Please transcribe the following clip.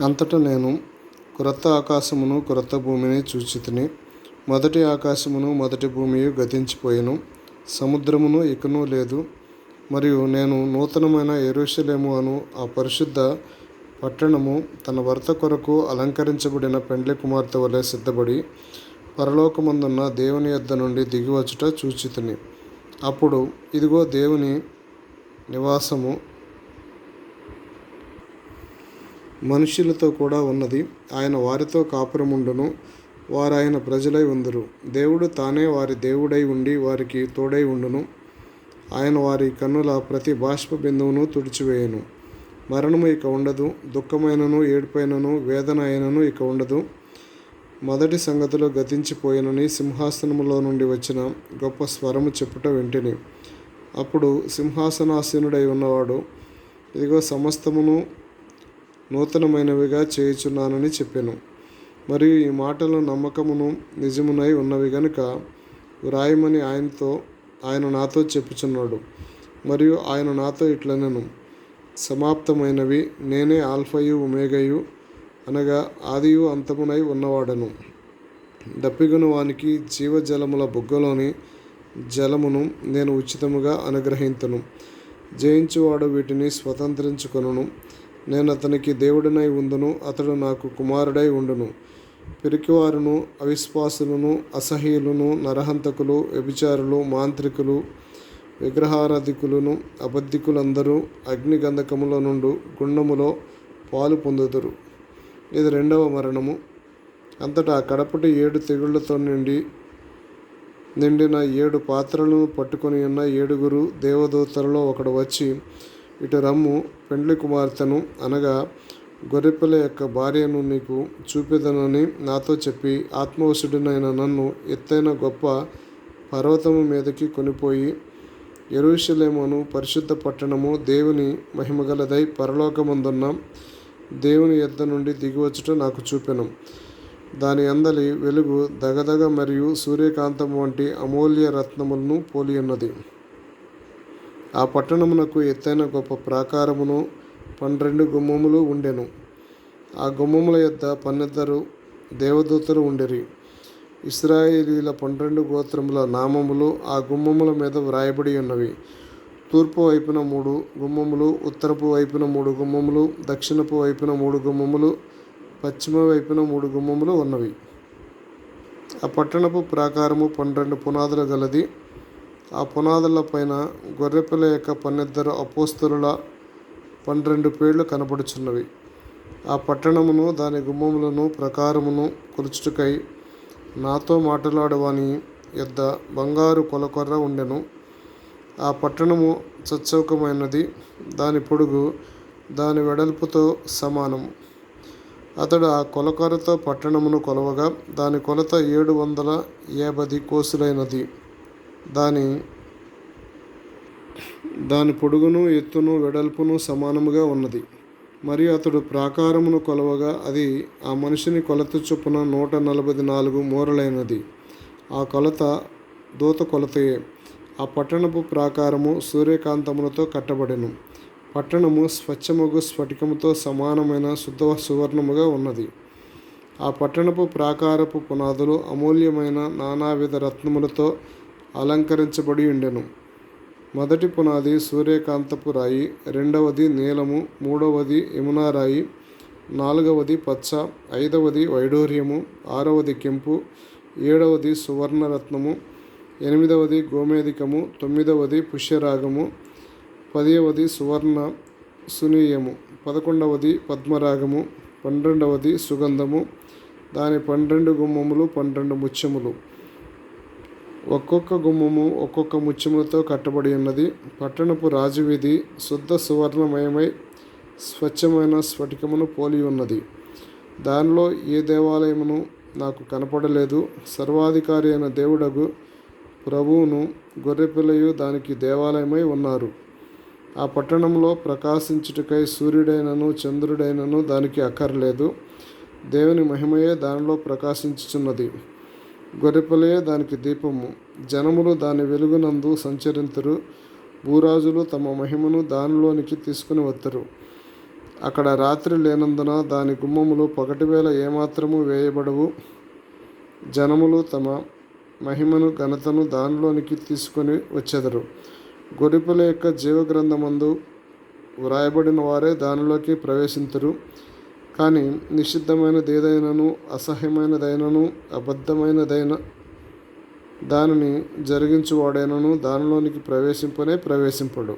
అంతటా నేను క్రొత్త ఆకాశమును క్రొత్త భూమిని చూచితిని. మొదటి ఆకాశమును మొదటి భూమియు గతించిపోయాను. సముద్రమును ఇకను లేదు. మరియు నేను నూతనమైన ఎరుషలేము అను ఆ పరిశుద్ధ పట్టణము తన భర్త కొరకు అలంకరించబడిన పెండ్లి కుమార్తె వలె సిద్ధపడి పరలోకమందున్న దేవుని యొద్ద నుండి దిగివచ్చుట చూచితిని. అప్పుడు ఇదిగో దేవుని నివాసము మనుషులతో కూడా ఉన్నది. ఆయన వారితో కాపురముండును. వారు ఆయన ప్రజలై ఉందరు. దేవుడు తానే వారి దేవుడై ఉండి వారికి తోడై ఉండును. ఆయన వారి కన్నుల ప్రతి బాష్ప బిందువును తుడిచివేయను. మరణము ఇక ఉండదు. దుఃఖమైనను ఏడుపైనను వేదన అయినను ఇక ఉండదు. మొదటి సంగతిలో గతించిపోయినని సింహాసనములో నుండి వచ్చిన గొప్ప స్వరము చెప్పుట వింటిని. అప్పుడు సింహాసనాసీనుడై ఉన్నవాడు ఇదిగో సమస్తమును నూతనమైనవిగా చేయుచున్నానని చెప్పాను. మరియు ఈ మాటలు నమ్మకమును నిజమునై ఉన్నవి గనుక వ్రాయమని ఆయనతో ఆయన నాతో చెప్పుచున్నాడు. మరియు ఆయన నాతో ఇట్లనెను. సమాప్తమైనవి నేనే ఆల్ఫయు ఉమేగయు అనగా ఆదియు అంతమునై ఉన్నవాడను. దప్పిగొను వానికి జీవజలముల బుగ్గలోని జలమును నేను ఉచితముగా అనుగ్రహించను జయించువాడు వీటిని స్వతంత్రించుకొనును. నేను అతనికి దేవుడినై ఉందును అతడు నాకు కుమారుడై ఉండును. పిరికివారును అవిశ్వాసులను అసహ్యులను నరహంతకులు వ్యభిచారులు మాంత్రికులు విగ్రహారాధికులను అబద్ధికులందరూ అగ్నిగంధకముల నుండి గుండములో పాలు పొందుదురు. ఇది రెండవ మరణము. అంతటా కడపటి ఏడు తెగుళ్ళతో నిండి నిండిన ఏడు పాత్రలను పట్టుకొని ఉన్న ఏడుగురు దేవదూతలలో ఒకడు వచ్చి ఇటు రమ్ము పెండ్లి కుమార్తెను అనగా గొర్రెపిల్ల యొక్క భార్యను నీకు చూపెదనని నాతో చెప్పి ఆత్మవశుడినైన నన్ను ఎత్తైన గొప్ప పర్వతము మీదకి కొనిపోయి ఎరుషలేమును పరిశుద్ధ పట్టణము దేవుని మహిమగలదై పరలోకమందున్న దేవుని ఎద్ద నుండి దిగివచ్చుట నాకు చూపెను. దాని అందలి వెలుగు దగదగ మరియు సూర్యకాంతం వంటి అమూల్య రత్నములను పోలి ఉన్నది ఆ పట్టణమునకు ఎత్తైన గొప్ప ప్రాకారమును పన్నెండు గుమ్మములు ఉండెను. ఆ గుమ్మముల యొద్ద పన్నెద్దరు దేవదూతలు ఉండేరి. ఇస్రాయేలీల పన్నెండు గోత్రముల నామములు ఆ గుమ్మముల మీద వ్రాయబడి ఉన్నవి. తూర్పు వైపున మూడు గుమ్మములు ఉత్తరపు వైపున మూడు గుమ్మములు దక్షిణపు వైపున మూడు గుమ్మములు పశ్చిమ వైపున మూడు గుమ్మములు ఉన్నవి. ఆ పట్టణపు ప్రాకారము పన్నెండు పునాదులు గలది. ఆ పునాదుల పైన గొర్రెపిల్ల యొక్క పన్నెద్దరు అపోస్తలుల పన్నెండు పేర్లు కనపడుచున్నవి ఆ పట్టణమును దాని గుమ్మములను ప్రకారమును కొలుచుటకై నాతో మాట్లాడవాని యొద్ద బంగారు కొలకొర్ర ఉండెను. ఆ పట్టణము చచ్చౌకమైనది దాని పొడుగు దాని వెడల్పుతో సమానము అతడు ఆ కొలకొరతో పట్టణమును కొలవగా దాని కొలత ఏడు వందల యాభై కోసులైనది. దాని దాని పొడుగును ఎత్తును వెడల్పును సమానముగా ఉన్నది. మరియు అతడు ప్రాకారమును కొలవగా అది ఆ మనిషిని కొలత చొప్పున నూట నలభై నాలుగు మూరలైనది. ఆ కొలత దూత కొలతయే. ఆ పట్టణపు ప్రాకారము సూర్యకాంతములతో కట్టబడెను. పట్టణము స్వచ్ఛముగు స్ఫటికముతో సమానమైన శుద్ధ సువర్ణముగా ఉన్నది. ఆ పట్టణపు ప్రాకారపు పునాదులు అమూల్యమైన నానావిధ రత్నములతో అలంకరించబడి ఉండెను. మొదటి పునాది సూర్యకాంతపు రాయి రెండవది నీలము మూడవది యమునా రాయి నాలుగవది పచ్చ ఐదవది వైడూర్యము ఆరవది కెంపు ఏడవది సువర్ణరత్నము ఎనిమిదవది గోమేధికము తొమ్మిదవది పుష్యరాగము పదివది సువర్ణ సునీయము పదకొండవది పద్మరాగము పన్నెండవది సుగంధము దాని పన్నెండు గుమ్మములు పన్నెండు ముత్యములు. ఒక్కొక్క గుమ్మము ఒక్కొక్క ముత్యములతో కట్టబడి ఉన్నది. పట్టణపు రాజవీధి శుద్ధ సువర్ణమయమై స్వచ్ఛమైన స్ఫటికమును పోలి ఉన్నది. దానిలో ఏ దేవాలయమును నాకు కనపడలేదు. సర్వాధికారి అయిన దేవుడగు ప్రభువును గొర్రెపిల్లయు దానికి దేవాలయమై ఉన్నారు. ఆ పట్టణంలో ప్రకాశించుటకై సూర్యుడైనను చంద్రుడైనను దానికి అక్కర్లేదు. దేవుని మహిమయే దానిలో ప్రకాశించుచున్నది. గొర్రెపిల్లయే దానికి దీపము. జనములు దాని వెలుగునందు సంచరింతురు. భూరాజులు తమ మహిమను దానిలోనికి తీసుకుని వత్తరు. అక్కడ రాత్రి లేనందున దాని గుమ్మములు పగటివేళ ఏమాత్రము వేయబడవు. జనములు తమ మహిమను ఘనతను దానిలోనికి తీసుకొని వచ్చెదరు. గొరిపిల యొక్క జీవగ్రంథమందు వ్రాయబడిన వారే దానిలోకి ప్రవేశించరు కానీ నిషిద్ధమైనది ఏదైనను అసహ్యమైనదైనను అబద్ధమైనదైన దానిని జరిగించువాడైనను దానిలోనికి ప్రవేశింపనే ప్రవేశింపడు.